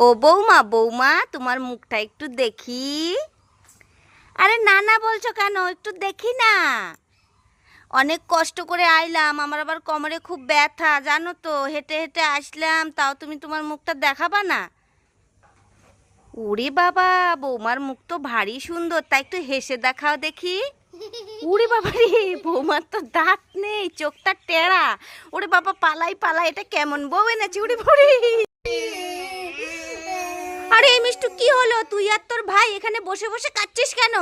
ও বৌমা বৌমা, তোমার মুখটা একটু দেখি। আরে না না বলছো কেন? একটু দেখি না। অনেক কষ্ট করে আইলাম, আমার আবার কোমরে খুব ব্যথা, জানো তো, হেঁটে হেঁটে আসলাম, তাও তুমি তোমার মুখটা দেখাবা না? ওরে বাবা, বৌমার মুখ তো ভারী সুন্দর, তাই একটু হেসে দেখাও দেখি। ওরে বাবা রে, বৌমার তো দাঁত নেই, চোখটা টেরা। ওরে বাবা, পালাই পালাই, এটা কেমন বউ এনেছি, উড়ি ভরি আরে এই মিষ্টু কি হলো? তুই আর তোর ভাই এখানে বসে বসে কাচ্ছিস কেন?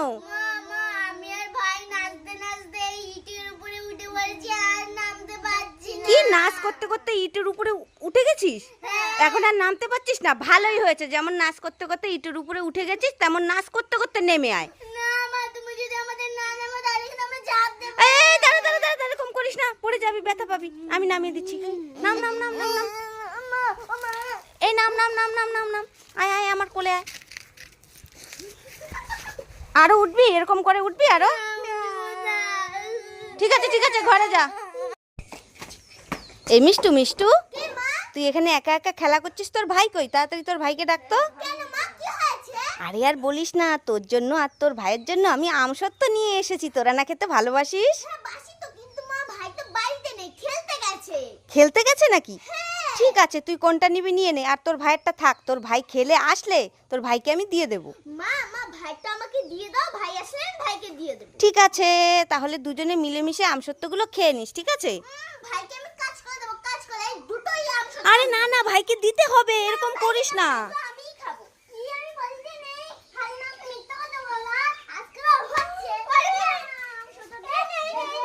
আমি আর ভাই নাচতে নাচতে ইটের উপরে উঠে পড়েছি আর নামতে পারছি না। কি নাচ করতে করতে ইটের উপরে উঠে গেছিস? হ্যাঁ। এখন আর নামতে পারছিস না? ভালোই হয়েছে যেমন নাচ করতে করতে ইটের উপরে উঠে গেছিস তেমন নাচ করতে করতে নেমে আয়। না মা তুমি যদি আমাদের না নামো তাহলে কিন্তু আমরা দেবো। এই দাঁড়া দাঁড়া দাঁড়া দাঁড়া কম করিস না পড়ে যাবি ব্যথা পাবি। আমি নামিয়ে দিচ্ছি। নাম নাম নাম নাম নাম। এই নাম নাম নাম নাম নাম নাম। আয় আয় আমার কোলে আয়। আরও উঠবি? এরকম করে উঠবি আরও? ঠিক আছে ঠিক আছে ঘরে যা। এই মিষ্টু মিষ্টু তুই এখানে একা একা খেলা করছিস? তোর ভাই কই? তাড়াতাড়ি তোর ভাইকে ডাকতো আরে আর বলিস না তোর জন্য আর তোর ভাইয়ের জন্য আমি আমসত্ব নিয়ে এসেছি। তোরা না খেতে ভালোবাসিস? হ্যাঁ গেছে। খেলতে গেছে নাকি? হ্যাঁ। ঠিক আছে তুই কোনটা নিবি নিয়ে নে। আর তোর ভাইয়েরটা থাক তোর ভাই খেলে আসলে তোর ভাইকে আমি দিয়ে দেবো। মা মা ভাইটা আমাকে দিয়ে দাও ভাই আসলে আমি ভাইকে দিয়ে দেবো। ঠিক আছে তাহলে দুজনে মিলেমিশে আমসত্ত্বগুলো খেয়ে নিস ঠিক আছে? ভাইকে আমি কাজ করে দেবো কাজ করে এই দুটোই আম সত্যি। আরে না না ভাইকে দিতে হবে এরকম করিস না। আমিই খাব। কি আমি বলতে নেই খালি না তো মিথ্যা কথা বলা আজকে হচ্ছে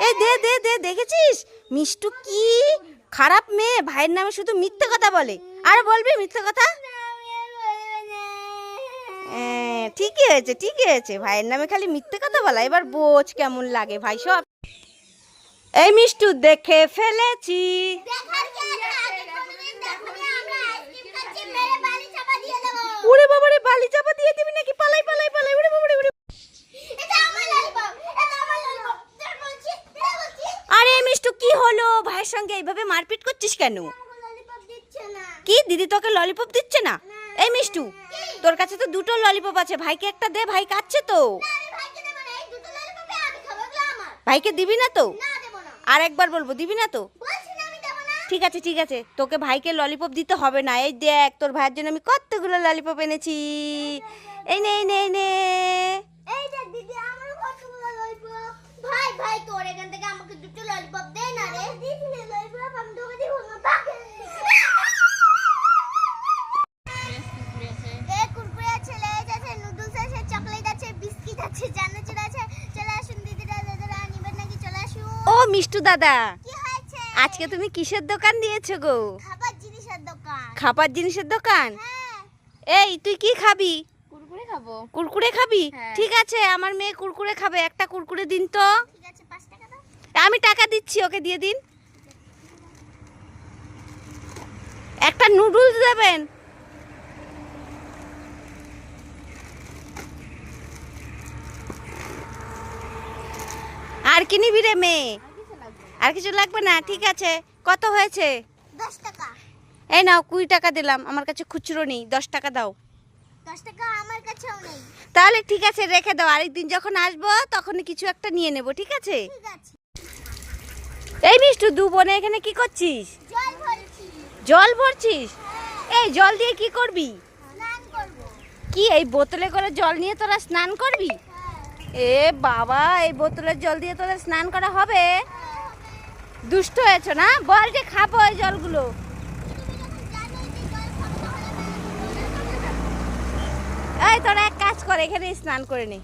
এই দে দে দে দেখেছিস? মিষ্টু কি খারাপ মেয়ে ভাইয়ের নামে শুধু মিথ্যে কথা বলে। আর বলবি মিথ্যে কথা? হ্যাঁ, ঠিকই হয়েছে ঠিকই হয়েছে। ভাইয়ের নামে খালি মিথ্যে কথা বলা। এবার বোঝ কেমন লাগে ভাই সব। এই মিষ্টু দেখে ফেলেছি। ওরে বাবারে বালি চাপা দিয়ে দিবি নাকি? পালাই পালাই পালাই ওরে বাবারে ওরে এটা আমার ললিপপ এটা আমার ললিপপ তোর বলছি তোর বলছি আরে মিষ্টু কি হলো ভাইয়ের সঙ্গে এইভাবে মারপিট করছিস কেন? কি? দিদি তোকে ললিপপ দিচ্ছে না? এই মিষ্টু তোর কাছে তো দুটো ললিপপ আছে। ভাইকে একটা দে ভাই কাচ্ছে তো। ভাইকে দেবো না তো? আর একবার বলব দিবি না তো? ঠিক আছে ঠিক আছে। তোকে ভাইকে ললিপপ দিতে হবে না। এই দেখ তোর ভাইয়ের জন্য আমি কতগুলো ললিপপ এনেছি। এই নে এই নে এই নে। আছে আছে চলে আসুন দিদিরা দাদারা নিবেন নাকি চলে আসুন। ও মিষ্টু দাদা। কি হয়েছে? আজকে তুমি কিসের দোকান দিয়েছ গো? খাবার জিনিসের দোকান। খাবার জিনিসের দোকান? হ্যাঁ। এই তুই কি খাবি? কুরকুরে খাব। কুরকুরে খাবি? হ্যাঁ। ঠিক আছে আমার মেয়ে কুরকুরে খাবে একটা কুরকুরে দিন তো। ঠিক আছে পাঁচ টাকা দাও। আমি টাকা দিচ্ছি ওকে দিয়ে দিন। একটা নুডলস দেবেন? কি নিবি রে মেয়ে? আর কিছু লাগবে না? ঠিক আছে। কত হয়েছে? দশ টাকা। এই নাও কুড়ি টাকা দিলাম। আমার কাছে খুচরো নেই। দশ টাকা দাও। দশ টাকা আমার কাছেও তাহলে ঠিক আছে রেখে দাও। আরেকদিন যখন আসব তখন কিছু একটা নিয়ে নেব ঠিক আছে? এই মিষ্টু দু বোনে এখানে কি করছিস? জল ভরছিস? এই জল দিয়ে কি করবি। কি এই বোতলে করে জল নিয়ে তোরা স্নান করবি? এ বাবা, এই বোতলের জল দিয়ে তোদের স্নান করা হবে? দুষ্ট হয়েছো না? বল যে খাব এই জলগুলো। এই তোরা এক কাজ কর এখানে স্নান করে নে।